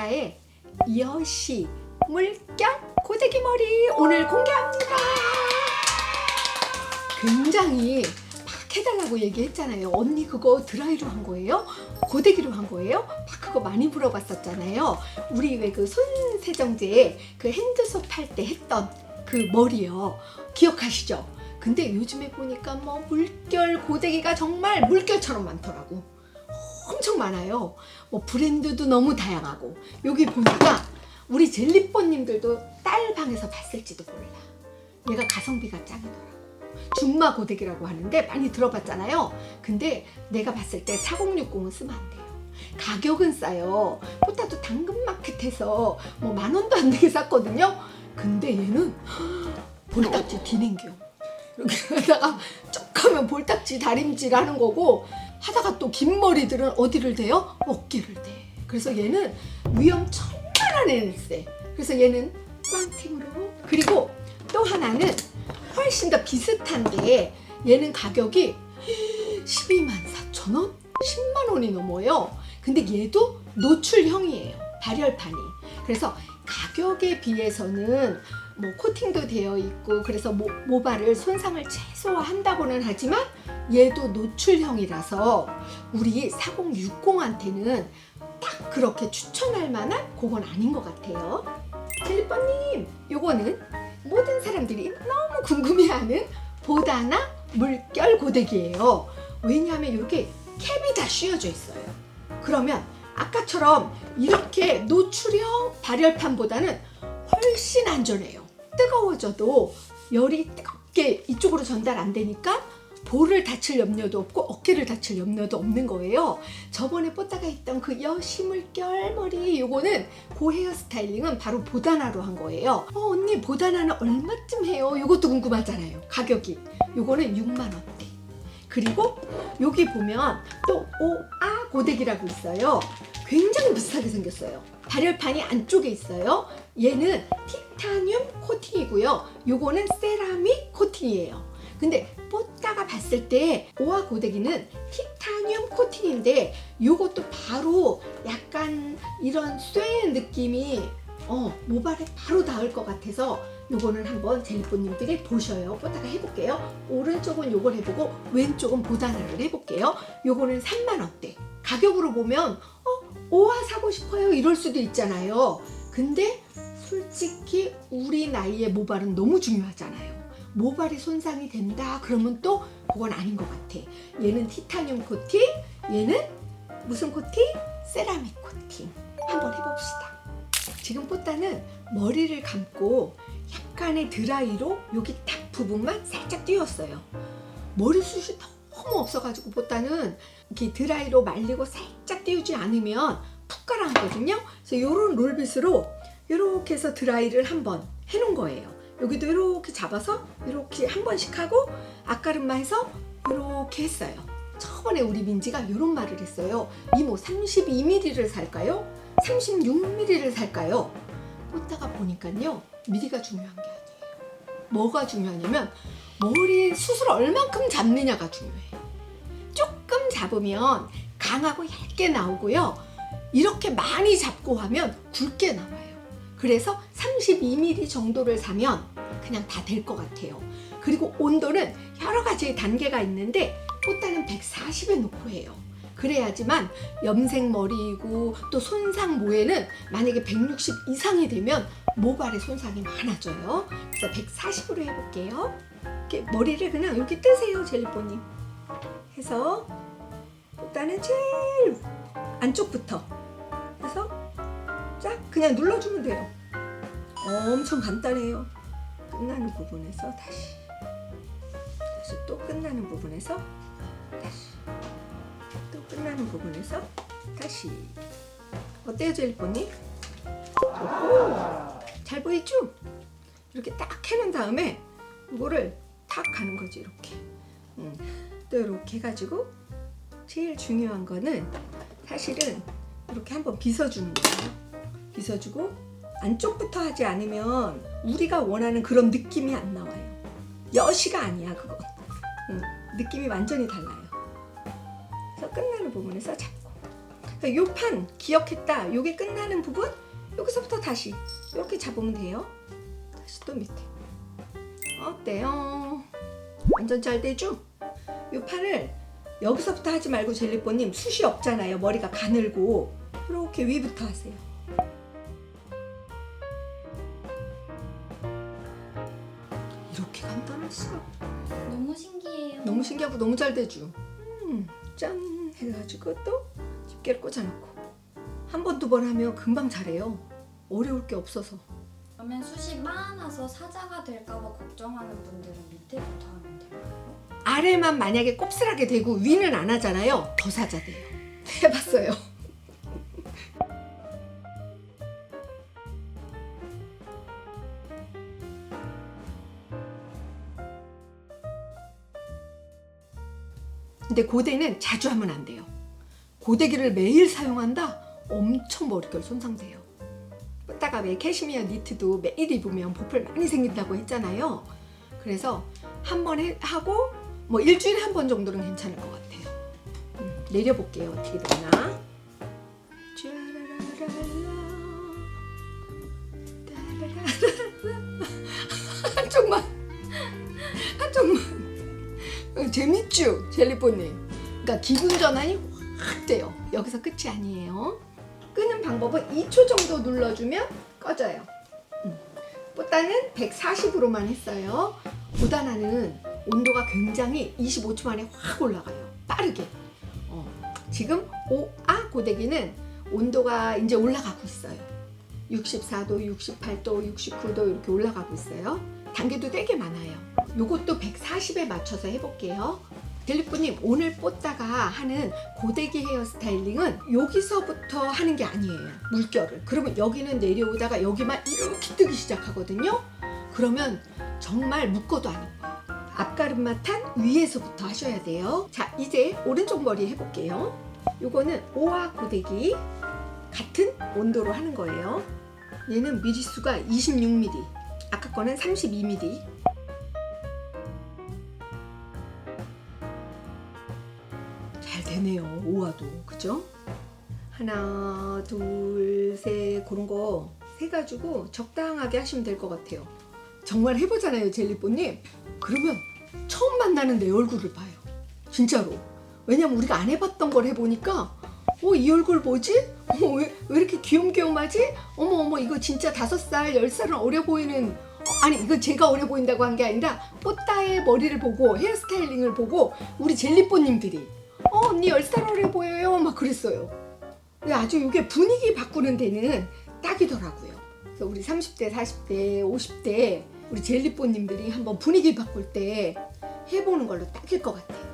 뽀따의 여시 물결 고데기 머리 오늘 공개합니다. 굉장히 막 해달라고 얘기했잖아요. 언니 그거 드라이로 한 거예요? 고데기로 한 거예요? 막 그거 많이 물어봤었잖아요. 우리 왜 그 손세정제 그 핸드소프 할때 했던 그 머리요. 기억하시죠? 근데 요즘에 보니까 뭐 물결 고데기가 정말 물결처럼 많더라고. 엄청 많아요. 뭐 브랜드도 너무 다양하고 여기 보니까 우리 젤리뽀님들도 딸 방에서 봤을지도 몰라. 얘가 가성비가 짱이더라고. 준마 고데기라고 하는데 많이 들어봤잖아요. 근데 내가 봤을 때 4060은 쓰면 안 돼요. 가격은 싸요. 포타도 당근마켓에서 뭐 만 원도 안 되게 샀거든요. 근데 얘는 볼딱지 디냉겨. 이렇게 하다가 쭉 하면 볼딱지 다림질 하는 거고 하다가 또 긴 머리들은 어디를 대요? 어깨를 대. 그래서 얘는 위험천만한 애일세. 그래서 얘는 꽝팅으로. 그리고 또 하나는 훨씬 더 비슷한데 얘는 가격이 12만 4천 원? 10만 원이 넘어요. 근데 얘도 노출형이에요. 발열판이. 그래서 가격에 비해서는 뭐 코팅도 되어 있고 그래서 모, 모발을 손상을 최소화한다고는 하지만 얘도 노출형이라서 우리 4060한테는 딱 그렇게 추천할 만한 그건 아닌 것 같아요. 젤리퍼님, 요거는 모든 사람들이 너무 궁금해하는 보다나 물결 고데기예요. 왜냐하면 이렇게 캡이 다 씌워져 있어요. 그러면 아까처럼 이렇게 노출형 발열판보다는 훨씬 안전해요. 뜨거워져도 열이 뜨겁게 이쪽으로 전달 안 되니까 볼을 다칠 염려도 없고 어깨를 다칠 염려도 없는 거예요. 저번에 뽀따가 했던 그 여시물결 머리 요거는 고 헤어 스타일링은 바로 보다나로 한 거예요. 어 언니 보다나는 얼마쯤 해요? 요것도 궁금하잖아요. 가격이. 요거는 6만 원대. 그리고 여기 보면 또 오아 고데기라고 있어요. 굉장히 비슷하게 생겼어요. 발열판이 안쪽에 있어요. 얘는 티타늄 코팅이고요. 요거는 세라믹 코팅이에요. 근데 뽀따가 봤을 때 오아 고데기는 티타늄 코팅인데 요것도 바로 약간 이런 쇠 느낌이 어, 모발에 바로 닿을 것 같아서 요거는 한번 젤리뽀님들이 보셔요. 뽀따가 해볼게요. 오른쪽은 요걸 해보고 왼쪽은 보다나를 해볼게요. 요거는 3만원대. 가격으로 보면 어? 오아 사고 싶어요. 이럴 수도 있잖아요. 근데 솔직히 우리 나이의 모발은 너무 중요하잖아요. 모발이 손상이 된다 그러면 또 그건 아닌 것 같아. 얘는 티타늄 코팅, 얘는 무슨 코팅? 세라믹 코팅. 한번 해봅시다. 지금 뽀따는 머리를 감고 약간의 드라이로 여기 딱 부분만 살짝 띄웠어요. 머리숱이 너무 없어가지고 뽀따는 이렇게 드라이로 말리고 살짝 띄우지 않으면 푹 가라앉거든요. 그래서 이런 롤빗으로 이렇게 해서 드라이를 한번 해놓은 거예요. 여기도 이렇게 잡아서 이렇게 한 번씩 하고 앞가름만 해서 이렇게 했어요. 저번에 우리 민지가 이런 말을 했어요. 이모 32mm를 살까요? 36mm를 살까요? 꽂다가 보니까요. 미리가 중요한 게 아니에요. 뭐가 중요하냐면 머리 숱을 얼만큼 잡느냐가 중요해. 조금 잡으면 강하고 얇게 나오고요. 이렇게 많이 잡고 하면 굵게 나와요. 그래서 32mm 정도를 사면 그냥 다 될 것 같아요. 그리고 온도는 여러 가지 단계가 있는데 꽃다는 140에 놓고 해요. 그래야지만 염색 머리이고 또 손상 모에는 만약에 160 이상이 되면 모발에 손상이 많아져요. 그래서 140으로 해볼게요. 이렇게 머리를 그냥 여기 뜨세요, 젤리뽀님. 해서 일단은 제일 안쪽부터 쫙 그냥 눌러주면 돼요. 엄청 간단해요. 끝나는 부분에서 다시 다시 또 끝나는 부분에서 다시 또 끝나는 부분에서 다시 어때요? 좋고 잘 보이죠? 이렇게 딱 해놓은 다음에 이거를 탁 가는 거지 이렇게 음, 또 이렇게 해가지고 제일 중요한 거는 사실은 이렇게 한번 빗어주는 거예요 빗어주고 안쪽부터 하지 않으면 우리가 원하는 그런 느낌이 안 나와요 여시가 아니야 그거 음, 느낌이 완전히 달라요 그래서 끝나는 부분에서 잡고 요판 기억했다. 요게 끝나는 부분 여기서부터 다시 이렇게 잡으면 돼요. 다시 또 밑에. 어때요? 완전 잘 되죠? 요 판을 여기서부터 하지 말고 젤리뽀님 숱이 없잖아요. 머리가 가늘고 이렇게 위부터 하세요. 너무 신기해요. 너무 신기하고 너무 잘 되죠. 음, 짠 해가지고 또 집게를 꽂아놓고 한 번 두 번 하면 금방 잘해요. 어려울 게 없어서. 그러면 숱이 많아서 사자가 될까봐 걱정하는 분들은 밑에부터 하면 될까요? 아래만 만약에 곱슬하게 되고 위는 안 하잖아요. 더 사자 돼요. 해봤어요. 근데 고데는 자주 하면 안 돼요. 고데기를 매일 사용한다? 엄청 머릿결 손상돼요. 이따가 왜 캐시미어 니트도 매일 입으면 보풀 많이 생긴다고 했잖아요. 그래서 한 번 하고 뭐 일주일에 한 번 정도는 괜찮을 것 같아요. 음, 내려볼게요. 어떻게 되나. 재밌죠 젤리뽀님. 그러니까 기분 전환이 확 돼요. 여기서 끝이 아니에요. 끄는 방법은 2초 정도 눌러주면 꺼져요. 음. 뽀따는 140으로만 했어요. 보다나는 온도가 굉장히 25초 만에 확 올라가요. 빠르게. 어, 지금 5아 고데기는 온도가 이제 올라가고 있어요. 64도, 68도, 69도 이렇게 올라가고 있어요. 단계도 되게 많아요. 요것도 140에 맞춰서 해볼게요. 델리프님 오늘 뽑다가 하는 고데기 헤어 스타일링은 여기서부터 하는 게 아니에요. 물결을. 그러면 여기는 내려오다가 여기만 이렇게 뜨기 시작하거든요. 그러면 정말 묶어도 안 예뻐요. 앞가름만 탄 위에서부터 하셔야 돼요. 자 이제 오른쪽 머리 해볼게요. 요거는 오와 고데기 같은 온도로 하는 거예요. 얘는 미리수가 26mm, 아까 거는 32mm. 되네요, 오와도 그죠? 하나, 둘, 셋 그런 거 세 가지고 적당하게 하시면 될 것 같아요. 정말 해보잖아요, 젤리뽀님. 그러면 처음 만나는 내 얼굴을 봐요. 진짜로. 왜냐면 우리가 안 해봤던 걸 해보니까 어, 이 얼굴 뭐지? 어, 왜, 왜 이렇게 귀염귀염하지? 어머, 어머, 이거 진짜 다섯 살, 열 살은 어려 보이는. 어, 아니, 이거 제가 어려 보인다고 한 게 아니라, 뽀따의 머리를 보고, 헤어스타일링을 보고, 우리 젤리뽀님들이, 어, 언니 열살 어려 보여요. 막 그랬어요. 아주 이게 분위기 바꾸는 데는 딱이더라고요. 그래서 우리 30대, 40대, 50대, 우리 젤리뽀님들이 한번 분위기 바꿀 때 해보는 걸로 딱일 것 같아요.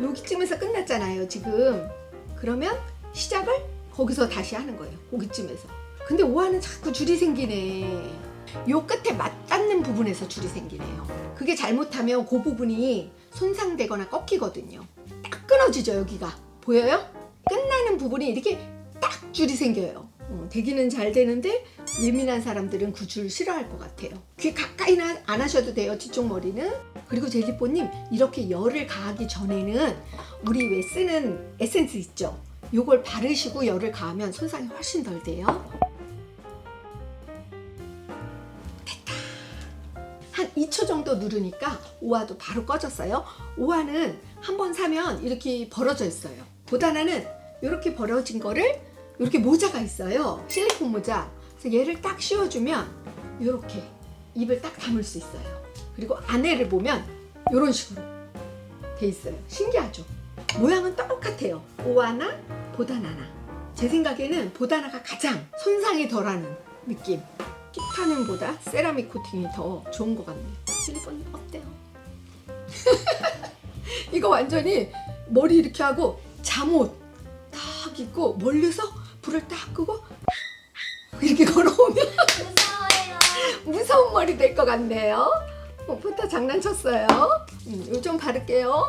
여기쯤에서 끝났잖아요, 지금. 그러면 시작을 거기서 다시 하는 거예요. 거기쯤에서. 근데 오화는 자꾸 줄이 생기네. 요 끝에 맞닿는 부분에서 줄이 생기네요. 그게 잘못하면 그 부분이 손상되거나 꺾이거든요. 딱 끊어지죠, 여기가. 보여요? 끝나는 부분이 이렇게 딱 줄이 생겨요. 어, 되기는 잘 되는데 예민한 사람들은 그 줄 싫어할 것 같아요. 귀 가까이는 안 하셔도 돼요, 뒤쪽 머리는. 그리고 제지뽀님 이렇게 열을 가하기 전에는 우리 왜 쓰는 에센스 있죠? 요걸 바르시고 열을 가하면 손상이 훨씬 덜 돼요. 한 2초 정도 누르니까 오화도 바로 꺼졌어요. 오화는 한 번 사면 이렇게 벌어져 있어요. 보다나는 이렇게 벌어진 거를 이렇게 모자가 있어요. 실리콘 모자. 그래서 얘를 딱 씌워주면 이렇게 입을 딱 담을 수 있어요. 그리고 안에를 보면 이런 식으로 돼 있어요. 신기하죠? 모양은 똑같아요. 오하나 보다나나. 제 생각에는 보다나가 가장 손상이 덜하는 느낌. 티타늄보다 세라믹 코팅이 더 좋은 것 같네요. 실리콘 어때요? 이거 완전히 머리 이렇게 하고 잠옷 딱 입고 멀리서 불을 딱 끄고 이렇게 걸어오면 무서워요. 무서운 머리 될 것 같네요. 어, 포타 장난쳤어요. 음, 요좀 바를게요.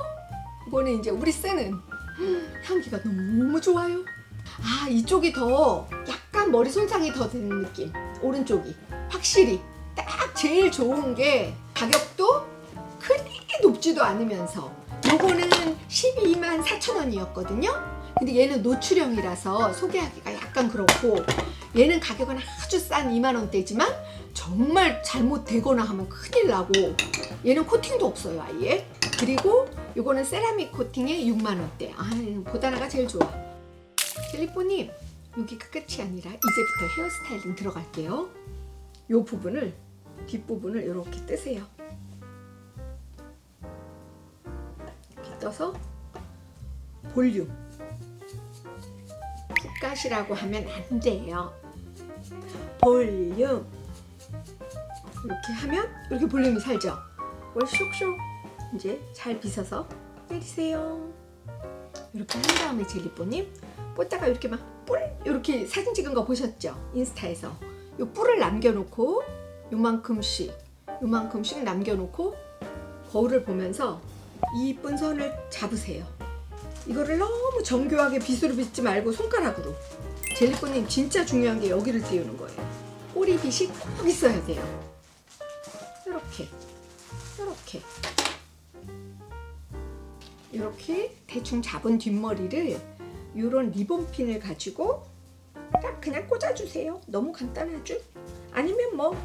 이거는 이제 우리 쓰는 음, 향기가 너무 좋아요. 아 이쪽이 더 약간 머리 손상이 더 되는 느낌. 오른쪽이 확실히 딱 제일 좋은 게 가격도 그리 높지도 않으면서 요거는 12만 4천 원이었거든요. 근데 얘는 노출형이라서 소개하기가 약간 그렇고 얘는 가격은 아주 싼 2만 원대지만 정말 잘못되거나 하면 큰일 나고 얘는 코팅도 없어요 아예. 그리고 요거는 세라믹 코팅에 6만 원대. 아 보다나가 제일 좋아. 젤리뽀님 여기가 끝이 아니라 이제부터 헤어스타일링 들어갈게요 요 부분을 뒷부분을 이렇게 뜨세요. 이렇게 떠서 볼륨. 붓가시라고 하면 안 돼요. 볼륨. 이렇게 하면 이렇게 볼륨이 살죠. 뭘 쇽쇽 이제 잘 빗어서 내리세요. 이렇게 한 다음에 젤리뽀님 뽀다가 이렇게 막 뿔! 이렇게 사진 찍은 거 보셨죠? 인스타에서 요 뿔을 남겨놓고 요만큼씩 요만큼씩 남겨놓고 거울을 보면서 이 이쁜 선을 잡으세요. 이거를 너무 정교하게 빗으로 빗지 말고 손가락으로. 젤리코님 진짜 중요한 게 여기를 띄우는 거예요. 꼬리빗이 꼭 있어야 돼요. 이렇게 이렇게. 이렇게 대충 잡은 뒷머리를 이런 리본핀을 가지고 딱 그냥 꽂아주세요 너무 간단하죠? 아니면 뭐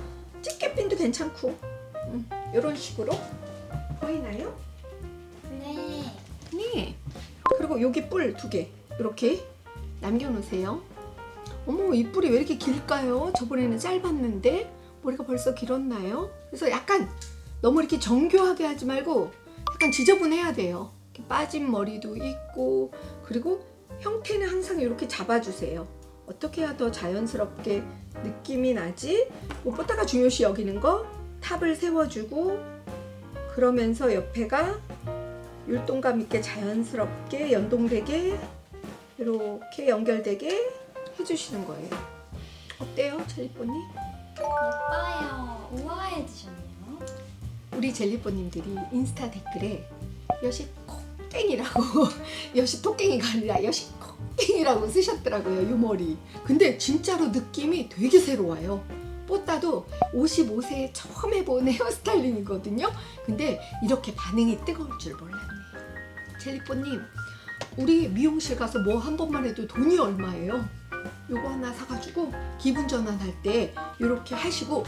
집게핀도 괜찮고 이런 식으로 보이나요? 네. 네. 그리고 여기 뿔 두 개 이렇게 남겨놓으세요. 어머 이 뿔이 왜 이렇게 길까요? 저번에는 짧았는데 머리가 벌써 길었나요? 그래서 약간 너무 이렇게 정교하게 하지 말고 약간 지저분해야 돼요. 빠진 머리도 있고 그리고 형태는 항상 이렇게 잡아주세요. 어떻게 해야 더 자연스럽게 느낌이 나지? 무엇보다가 중요시 여기는 거 탑을 세워주고 그러면서 옆에가 율동감 있게 자연스럽게 연동되게 이렇게 연결되게 해주시는 거예요. 어때요, 젤리뽀님? 예뻐요. 우아해지셨네요. 우리 젤리뽀님들이 인스타 댓글에 여시 콕땡이라고 여시 토깽이가 아니라 여시 콕땡이라고 쓰셨더라고요, 이 머리. 근데 진짜로 느낌이 되게 새로워요. 뽀따도 55세에 처음 해본 헤어스타일링이거든요. 근데 이렇게 반응이 뜨거울 줄 몰랐네. 젤리뽀님, 우리 미용실 가서 뭐 한 번만 해도 돈이 얼마예요? 요거 하나 사가지고 기분 전환할 때 이렇게 하시고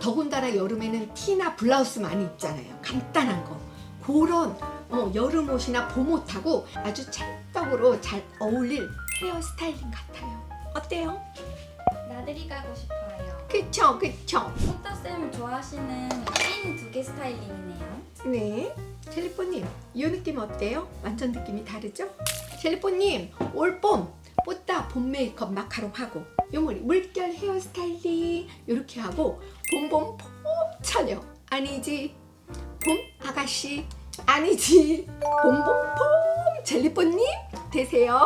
더군다나 여름에는 티나 블라우스 많이 입잖아요. 간단한 거. 그런 어, 여름 옷이나 봄 옷하고 아주 찰떡으로 잘 어울릴 헤어스타일링 같아요. 어때요? 나들이 가고 싶어요. 그쵸, 그쵸. 꽃다쌤 좋아하시는 찐두개 스타일링이네요. 네. 젤리뽀님, 이 느낌 어때요? 완전 느낌이 다르죠? 젤리뽀님, 올봄 뽀따 봄 메이크업 마카롱 하고 요머리 물결 헤어스타일링 이렇게 하고 봄봄 폼 처녀 아니지 봄 아가씨. 아니지. 봄봄 폼 젤리뽀님 되세요.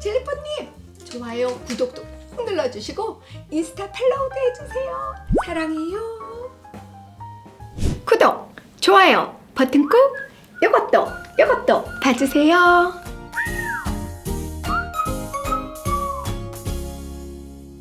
젤리뽀님 좋아요 구독도 꼭 눌러주시고 인스타 팔로우도 해주세요. 사랑해요. 구독 좋아요 버튼 꾹. 요것도 요것도 봐주세요